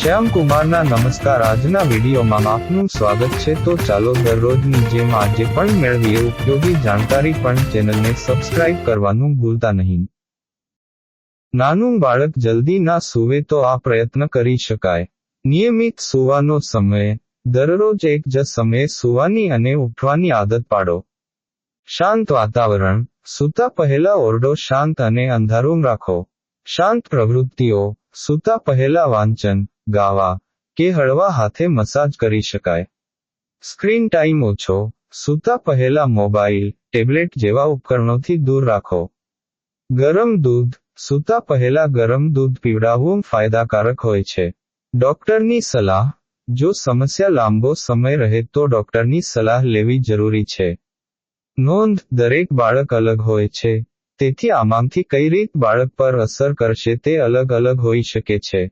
શ્યામ કુમારના નમસ્કાર. આજના વિડીયોમાં આપનું સ્વાગત છે. તો ચાલો દરરોજની જેમ આજે પણ મેળવીએ ઉપયોગી જાણકારી પણ ચેનલને સબસ્ક્રાઇબ કરવાનું ભૂલતા નહીં. નાનું બાળક જલ્દી ના સૂવે તો આ પ્રયત્ન કરી શકાય. નિયમિત સૂવાનો સમય, દરરોજ એક જ સમયે સૂવાની અને ઉઠવાની આદત પાડો. શાંત વાતાવરણ, સૂતા પહેલા ઓરડો શાંત અને અંધારું રાખો. શાંત પ્રવૃત્તિઓ, સૂતા પહેલા વાંચન ગાવા કે હળવા હાથે મસાજ કરી શકાય. સ્ક્રીન ટાઈમ ઓછો, સૂતા પહેલા મોબાઈલ, ટેબ્લેટ જેવા ઉપકરણોથી દૂર રાખો. ગરમ દૂધ, સૂતા પહેલા ગરમ દૂધ પીવડાવવું ફાયદાકારક હોય છે. ડોક્ટરની સલાહ, જો સમસ્યા લાંબો સમય રહે તો ડોક્ટરની સલાહ લેવી જરૂરી છે. નોંધ, દરેક બાળક અલગ હોય છે. તેથી આમાંથી કઈ રીત બાળક પર અસર કરશે તે અલગ અલગ હોઈ શકે છે.